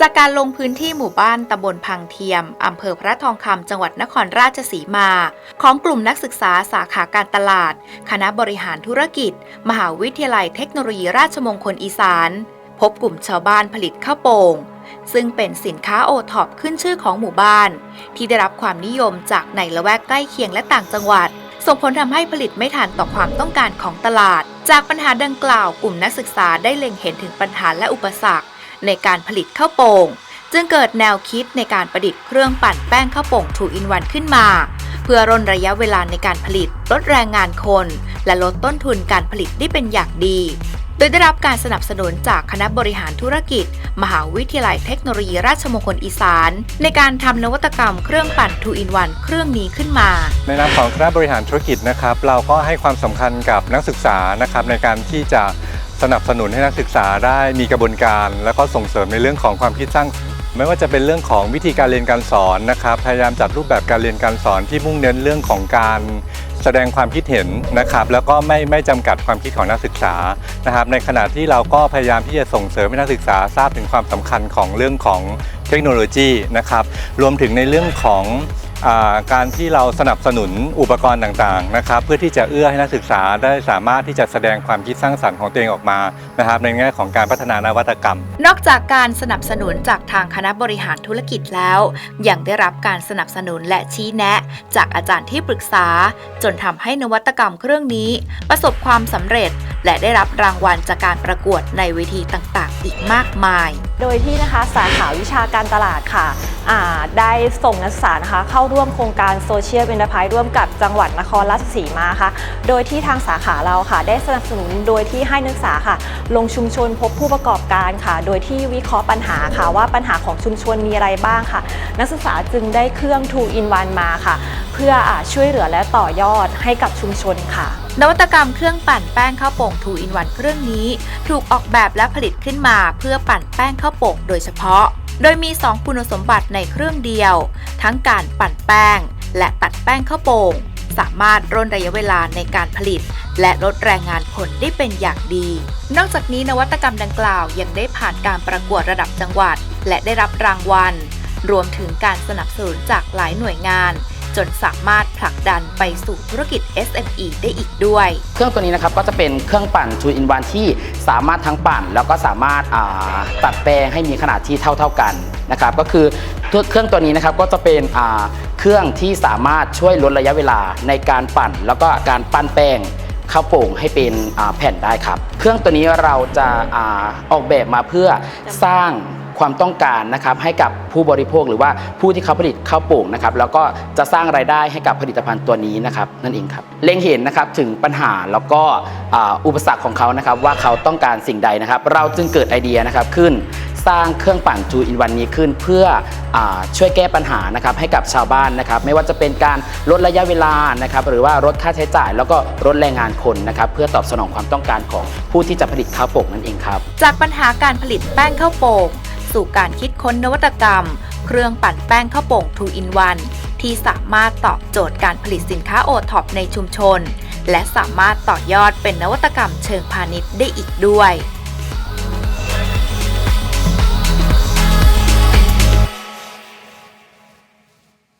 จากการลงพื้นที่หมู่บ้านตำบลพังเทียม อำเภอพระทองคำจังหวัดนครราชสีมา ของกลุ่มนักศึกษาสาขาการตลาด คณะบริหารธุรกิจ มหาวิทยาลัยเทคโนโลยีราชมงคลอีสาน พบกลุ่มชาวบ้านผลิตข้าวโป่ง ซึ่งเป็นสินค้าโอท็อปขึ้นชื่อของหมู่บ้าน ที่ได้รับความนิยมจากในละแวกใกล้เคียงและต่างจังหวัด ส่งผลทำให้ผลิตไม่ทันต่อความต้องการของตลาด จากปัญหาดังกล่าว กลุ่มนักศึกษาได้เล็งเห็นถึงปัญหาและอุปสรรค ในการผลิตข้าวโป่งจึงเกิดแนวคิดในการประดิษฐ์เครื่องปั่นแป้งข้าวโป่ง2 in 1ขึ้นมา เพื่อร่นระยะเวลาในการผลิตลดแรงงานคน และลดต้นทุนการผลิตได้เป็นอย่างดี โดยได้รับการสนับสนุนจากคณะบริหารธุรกิจ มหาวิทยาลัยเทคโนโลยีราชมงคลอีสาน ในการทำนวัตกรรมเครื่องปั่น2 in 1เครื่องนี้ขึ้นมา ในนามของคณะบริหารธุรกิจนะครับ เราก็ให้ความสำคัญกับนักศึกษานะครับในการที่จะ สนับสนุนให้นักศึกษาได้มีกระบวนการ แล้วก็ส่งเสริมในเรื่องของความคิดสร้าง ไม่ว่าจะเป็นเรื่องของวิธีการเรียนการสอนนะครับ พยายามจัดรูปแบบการเรียนการสอนที่มุ่งเน้นเรื่องของการแสดงความคิดเห็นนะครับแล้วก็ไม่ไม่จำกัดความคิดของนักศึกษานะครับในขณะที่เราก็พยายามที่จะส่งเสริมให้นักศึกษาทราบถึงความสำคัญของเรื่องของเทคโนโลยีนะครับรวมถึงในเรื่องของ การที่เราสนับสนุนอุปกรณ์ต่างๆนะครับ เพื่อที่จะเอื้อให้นักศึกษาได้สามารถที่จะแสดงความคิดสร้างสรรค์ของตัวเองออกมานะครับ ในแง่ของการพัฒนานวัตกรรม นอกจากการสนับสนุนจากทางคณะบริหารธุรกิจแล้ว ยังได้รับการสนับสนุนและชี้แนะ จากอาจารย์ที่ปรึกษา จนทำให้นวัตกรรมเครื่องนี้ ประสบความสำเร็จ และได้รับรางวัลจากการประกวดในเวทีต่างๆ อีกมากมาย โดยที่นะคะสาขาวิชาการตลาดค่ะได้ส่งนักศึกษานะคะเข้าร่วมโครงการโซเชียลเ n น e r p r i s e ร่วมกับจังหวัดนครราชสีมาค่ะ โดยที่ทางสาขาเราค่ะ ได้สนับสนุนโดยที่ให้นักศึกษาค่ะ ลงชุมชนพบผู้ประกอบการค่ะ โดยที่วิเคราะห์ปัญหาค่ะ ว่าปัญหาของชุมชนมีอะไรบ้างค่ะ นักศึกษาจึงได้เครื่อง2 in 1 มาค่ะ เพื่ออช่วยเหลือและต่อยอดให้กับชุมชนค่ะ นวัตกรรมเครื่องปั่นแป้งข้าวโป่ง 2 in 1 เครื่องนี้ ถูกออกแบบและผลิตขึ้นมา เพื่อปั่นแป้งข้าวป่งโดยเฉพาะ โดยมี 2 คุณสมบัติในเครื่องเดียว ทั้งการปั่นแป้ง และตัดแป้งข้าวโป่งสามารถร่นระยะเวลาในการผลิต และลดแรงงานคนได้เป็นอย่างดี นอกจากนี้นวัตกรรมดังกล่าวยังได้ผ่านการประกวดระดับจังหวัด และได้รับรางวัล รวมถึงการสนับสนุนจากหลายหน่วยงาน จนสามารถผลักดันไปสู่ธุรกิจ SME ได้อีกด้วย เครื่องตัวนี้นะครับก็จะเป็นเครื่องปั่น2 in 1ที่สามารถทั้งปั่น แล้วก็สามารถอ่าตัดแปลงให้มีขนาดที่เท่า ๆกันนะครับก็คือเครื่องตัวนี้นะครับก็จะเป็นอ่าเครื่องที่สามารถช่วยลดระยะเวลาในการปั่น แล้วก็การปั้นแป้งข้าวโป่งให้เป็นอ่าแผ่นได้ครับ เครื่องตัวนี้เราจะอาออกแบบมาเพื่อสร้าง ความต้องการนะครับให้กับผู้บริโภคหรือว่าผู้ที่เขาผลิตข้าวโป่งนะครับแล้วก็จะสร้างรายได้ให้กับผลิตภัณฑ์ตัวนี้นะครับนั่นเองครับเล็งเห็นนะครับถึงปัญหาแล้วก็อุปสรรคของเขานะครับว่าเขาต้องการสิ่งใดนะครับ เราจึงเกิดไอเดียนะครับขึ้นสร้างเครื่องปั่น2 in 1นี้ขึ้นเพื่ออช่วยแก้ปัญหานะครับให้กับชาวบ้านนะครับ ไม่ว่าจะเป็นการลดระยะเวลานะครับ หรือว่าลดค่าใช้จ่าย แล้วก็ลดแรงงานคนนะครับ เพื่อตอบสนองความต้องการของผู้ที่จะผลิตข้าวโป่งนั่นเองครับ จากปัญหาการผลิตแป้งข้าวโป่ง สู่การคิดค้นนวัตกรรม เครื่องปั่นแป้งข้าวโป่ง 2 in 1 ที่สามารถตอบโจทย์การผลิตสินค้าโอท็อปในชุมชน และสามารถต่อยอดเป็นนวัตกรรมเชิงพาณิชย์ได้อีกด้วย